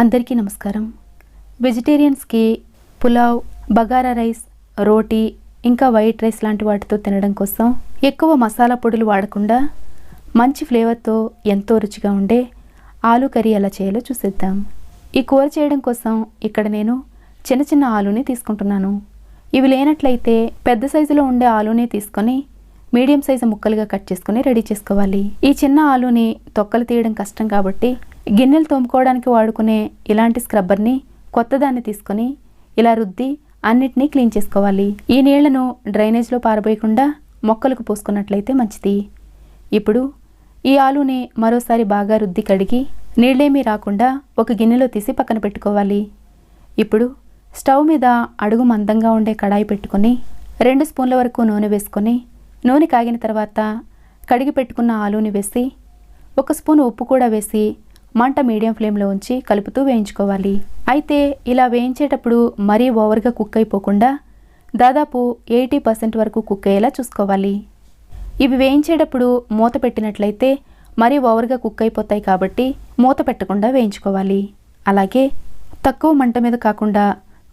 అందరికీ నమస్కారం. వెజిటేరియన్స్కి పులావ్ బగారా రైస్ రోటీ ఇంకా వైట్ రైస్ లాంటి వాటితో తినడం కోసం ఎక్కువ మసాలా పొడులు వాడకుండా మంచి ఫ్లేవర్తో ఎంతో రుచిగా ఉండే ఆలు కర్రీ ఎలా చేయాలో చూసేద్దాం. ఈ కూర చేయడం కోసం ఇక్కడ నేను చిన్న చిన్న ఆలుని తీసుకుంటున్నాను. ఇవి లేనట్లయితే పెద్ద సైజులో ఉండే ఆలుని తీసుకొని మీడియం సైజు ముక్కలుగా కట్ చేసుకొని రెడీ చేసుకోవాలి. ఈ చిన్న ఆలుని తొక్కలు తీయడం కష్టం కాబట్టి గిన్నెలు తోముకోవడానికి వాడుకునే ఇలాంటి స్క్రబ్బర్ని కొత్తదాన్ని తీసుకొని ఇలా రుద్ది అన్నిటినీ క్లీన్ చేసుకోవాలి. ఈ నీళ్ళను డ్రైనేజ్లో పారబోయకుండా మొక్కలకు పోసుకున్నట్లయితే మంచిది. ఇప్పుడు ఈ ఆలుని మరోసారి బాగా రుద్ది కడిగి నీళ్ళేమీ రాకుండా ఒక గిన్నెలో తీసి పక్కన పెట్టుకోవాలి. ఇప్పుడు స్టవ్ మీద అడుగు మందంగా ఉండే కడాయి పెట్టుకొని రెండు స్పూన్ల వరకు నూనె వేసుకొని నూనె కాగిన తర్వాత కడిగి పెట్టుకున్న ఆలూని వేసి ఒక స్పూన్ ఉప్పు కూడా వేసి మంట మీడియం ఫ్లేమ్లో ఉంచి కలుపుతూ వేయించుకోవాలి. అయితే ఇలా వేయించేటప్పుడు మరీ ఓవర్గా కుక్ అయిపోకుండా దాదాపు ఎయిటీ పర్సెంట్ వరకు కుక్ అయ్యేలా చూసుకోవాలి. ఇవి వేయించేటప్పుడు మూత పెట్టినట్లయితే మరీ ఓవర్గా కుక్ అయిపోతాయి కాబట్టి మూత పెట్టకుండా వేయించుకోవాలి. అలాగే తక్కువ మంట మీద కాకుండా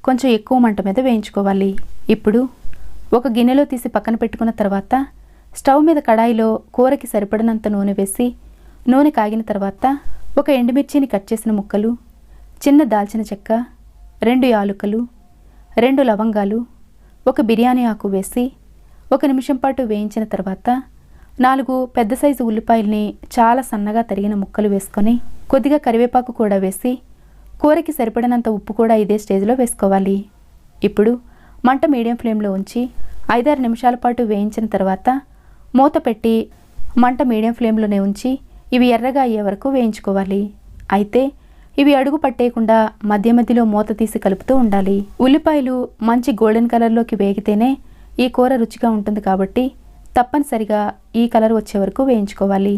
కొంచెం ఎక్కువ మంట మీద వేయించుకోవాలి. ఇప్పుడు ఒక గిన్నెలో తీసి పక్కన పెట్టుకున్న తర్వాత స్టవ్ మీద కడాయిలో కూరకి సరిపడినంత నూనె వేసి నూనె కాగిన తర్వాత ఒక ఎండుమిర్చిని కట్ చేసిన ముక్కలు చిన్న దాల్చిన చెక్క రెండు యాలుకలు రెండు లవంగాలు ఒక బిర్యానీ ఆకు వేసి ఒక నిమిషం పాటు వేయించిన తర్వాత నాలుగు పెద్ద సైజు ఉల్లిపాయల్ని చాలా సన్నగా తరిగిన ముక్కలు వేసుకొని కొద్దిగా కరివేపాకు కూడా వేసి కూరకి సరిపడినంత ఉప్పు కూడా ఇదే స్టేజ్లో వేసుకోవాలి. ఇప్పుడు మంట మీడియం ఫ్లేమ్లో ఉంచి ఐదారు నిమిషాల పాటు వేయించిన తర్వాత మూత పెట్టి మంట మీడియం ఫ్లేమ్లోనే ఉంచి ఇవి ఎర్రగా అయ్యే వరకు వేయించుకోవాలి. అయితే ఇవి అడుగు పట్టేయకుండా మధ్య మధ్యలో మూత తీసి కలుపుతూ ఉండాలి. ఉల్లిపాయలు మంచి గోల్డెన్ కలర్లోకి వేగితేనే ఈ కూర రుచిగా ఉంటుంది కాబట్టి తప్పనిసరిగా ఈ కలర్ వచ్చే వరకు వేయించుకోవాలి.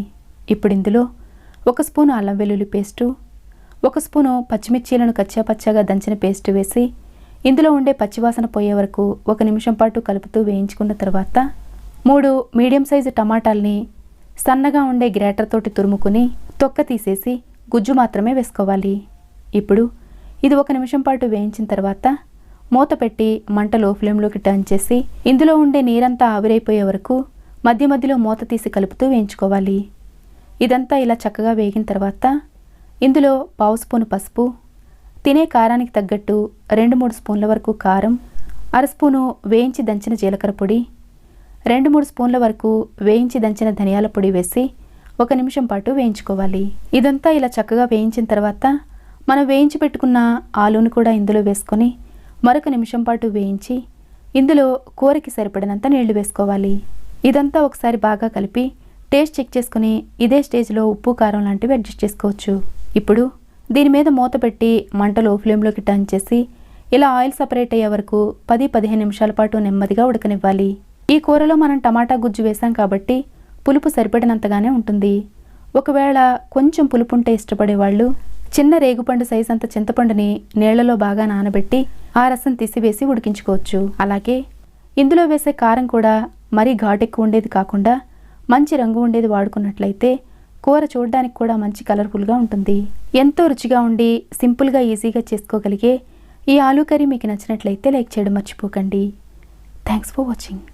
ఇప్పుడు ఇందులో ఒక స్పూను అల్లం వెల్లుల్లి పేస్టు ఒక స్పూను పచ్చిమిర్చీలను కచ్చాపచ్చాగా దంచిన పేస్ట్ వేసి ఇందులో ఉండే పచ్చివాసన పోయే వరకు ఒక నిమిషం పాటు కలుపుతూ వేయించుకున్న తర్వాత మూడు మీడియం సైజు టమాటాల్ని సన్నగా ఉండే గ్రేటర్ తోటి తురుముకుని తొక్క తీసేసి గుజ్జు మాత్రమే వేసుకోవాలి. ఇప్పుడు ఇది ఒక నిమిషం పాటు వేయించిన తర్వాత మూత పెట్టి మంట లో ఫ్లేమ్లోకి టర్న్ చేసి ఇందులో ఉండే నీరంతా ఆవిరైపోయే వరకు మధ్య మధ్యలో మూత తీసి కలుపుతూ వేయించుకోవాలి. ఇదంతా ఇలా చక్కగా వేగిన తర్వాత ఇందులో పావు స్పూను పసుపు తినే కారానికి తగ్గట్టు రెండు మూడు స్పూన్ల వరకు కారం అర స్పూను వేయించి దంచిన జీలకర్ర పొడి రెండు మూడు స్పూన్ల వరకు వేయించి దంచిన ధనియాల పొడి వేసి ఒక నిమిషం పాటు వేయించుకోవాలి. ఇదంతా ఇలా చక్కగా వేయించిన తర్వాత మనం వేయించి పెట్టుకున్న ఆలూని కూడా ఇందులో వేసుకొని మరొక నిమిషం పాటు వేయించి ఇందులో కూరకి సరిపడినంత నీళ్ళు వేసుకోవాలి. ఇదంతా ఒకసారి బాగా కలిపి టేస్ట్ చెక్ చేసుకుని ఇదే స్టేజ్లో ఉప్పు కారం లాంటివి అడ్జస్ట్ చేసుకోవచ్చు. ఇప్పుడు దీని మీద మూత పెట్టి మంట లో ఫ్లేమ్లోకి టర్న్ చేసి ఇలా ఆయిల్ సపరేట్ అయ్యే వరకు పది పదిహేను నిమిషాల పాటు నెమ్మదిగా ఉడకనివ్వాలి. ఈ కూరలో మనం టమాటా గుజ్జు వేసాం కాబట్టి పులుపు సరిపడినంతగానే ఉంటుంది. ఒకవేళ కొంచెం పులుపు ఉంటే ఇష్టపడే వాళ్ళు చిన్న రేగుపండు సైజ్ అంత చింతపండుని నీళ్ళలో బాగా నానబెట్టి ఆ రసం తీసివేసి ఉడికించుకోవచ్చు. అలాగే ఇందులో వేసే కారం కూడా మరీ ఘాటెక్కువ ఉండేది కాకుండా మంచి రంగు ఉండేది వాడుకున్నట్లయితే కూర చూడడానికి కూడా మంచి కలర్ఫుల్గా ఉంటుంది. ఎంతో రుచిగా ఉండి సింపుల్గా ఈజీగా చేసుకోగలిగే ఈ ఆలూ కర్రీ మీకు నచ్చినట్లయితే లైక్ చేయడం మర్చిపోకండి. Thanks for watching.